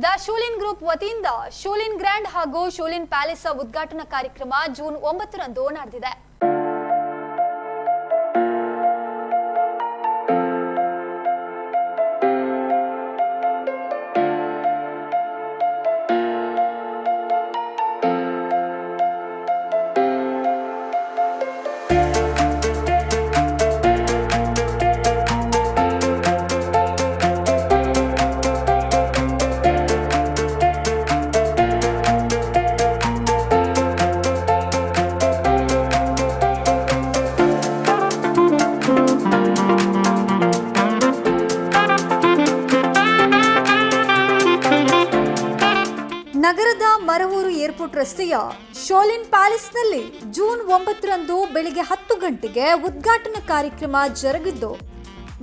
The Shoolin group ವತಿಯಿಂದ Shoolin grand ಹಾಗೂ Shoolin palace ಉದ್ಘಾಟನಾ ಕಾರ್ಯಕ್ರಮ ಜೂನ್ ಒಂಬತ್ತರಂದು ನಡೆದಿದೆ. ನಗರದ ಮರವೂರು ಏರ್ಪೋರ್ಟ್ ರಸ್ತೆಯ ಶೋಲಿನ್ ಪ್ಯಾಲೇಸ್ನಲ್ಲಿ ಜೂನ್ ಒಂಬತ್ತರಂದು ಬೆಳಿಗ್ಗೆ ಹತ್ತು ಗಂಟೆಗೆ ಉದ್ಘಾಟನಾ ಕಾರ್ಯಕ್ರಮ ಜರುಗಿದ್ದು,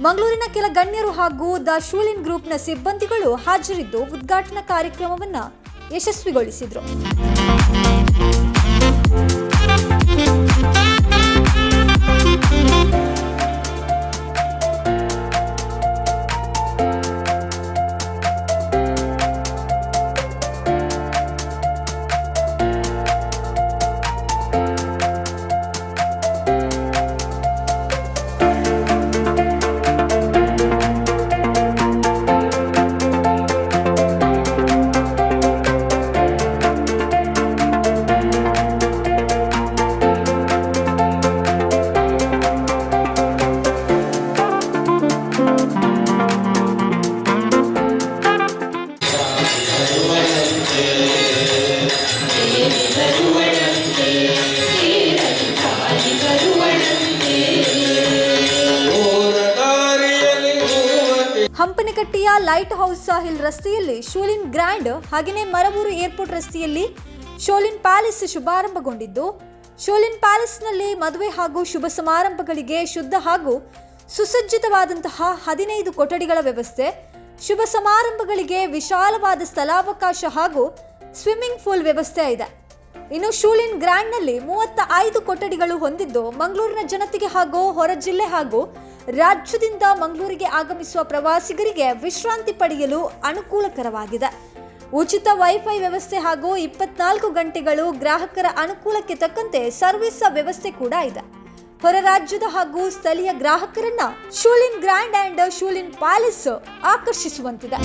ಮಂಗಳೂರಿನ ಕೆಲ ಗಣ್ಯರು ಹಾಗೂ ದ ಶೋಲಿನ್ ಗ್ರೂಪ್ನ ಸಿಬ್ಬಂದಿಗಳು ಹಾಜರಿದ್ದು ಉದ್ಘಾಟನಾ ಕಾರ್ಯಕ್ರಮವನ್ನು ಯಶಸ್ವಿಗೊಳಿಸಿದರು. ಹಂಪನಕಟ್ಟೆಯ ಲೈಟ್ ಹೌಸ್ ಸಾಹಿಲ್ ರಸ್ತೆಯಲ್ಲಿ ಶೋಲಿನ್ ಗ್ರ್ಯಾಂಡ್ ಹಾಗೆಯೇ ಮರವೂರು ಏರ್ಪೋರ್ಟ್ ರಸ್ತೆಯಲ್ಲಿ ಶೋಲಿನ್ ಪ್ಯಾಲೇಸ್ ಶುಭಾರಂಭಗೊಂಡಿದ್ದು, ಶೋಲಿನ್ ಪ್ಯಾಲೇಸ್ನಲ್ಲಿ ಮದುವೆ ಹಾಗೂ ಶುಭ ಸಮಾರಂಭಗಳಿಗೆ ಶುದ್ಧ ಹಾಗೂ ಸುಸಜ್ಜಿತವಾದಂತಹ ಹದಿನೈದು ಕೊಠಡಿಗಳ ವ್ಯವಸ್ಥೆ, ಶುಭ ಸಮಾರಂಭಗಳಿಗೆ ವಿಶಾಲವಾದ ಸ್ಥಳಾವಕಾಶ ಹಾಗೂ ಸ್ವಿಮ್ಮಿಂಗ್ ಪೂಲ್ ವ್ಯವಸ್ಥೆ ಇದೆ. ಇನ್ನು ಶೂಲಿನ್ ಗ್ರ್ಯಾಂಡ್ನಲ್ಲಿ ಮೂವತ್ತ ಐದು ಕೊಠಡಿಗಳು ಹೊಂದಿದ್ದು ಮಂಗಳೂರಿನ ಜನತೆಗೆ ಹಾಗೂ ಹೊರ ಜಿಲ್ಲೆ ಹಾಗೂ ರಾಜ್ಯದಿಂದ ಮಂಗಳೂರಿಗೆ ಆಗಮಿಸುವ ಪ್ರವಾಸಿಗರಿಗೆ ವಿಶ್ರಾಂತಿ ಪಡೆಯಲು ಅನುಕೂಲಕರವಾಗಿದೆ. ಉಚಿತ ವೈಫೈ ವ್ಯವಸ್ಥೆ ಹಾಗೂ ಇಪ್ಪತ್ನಾಲ್ಕು ಗಂಟೆಗಳು ಗ್ರಾಹಕರ ಅನುಕೂಲಕ್ಕೆ ತಕ್ಕಂತೆ ಸರ್ವಿಸ್ ವ್ಯವಸ್ಥೆ ಕೂಡ ಇದೆ. ಹೊರ ರಾಜ್ಯದ ಹಾಗೂ ಸ್ಥಳೀಯ ಗ್ರಾಹಕರನ್ನ Shoolin grand and Shoolin palace ಆಕರ್ಷಿಸುವಂತಿದೆ.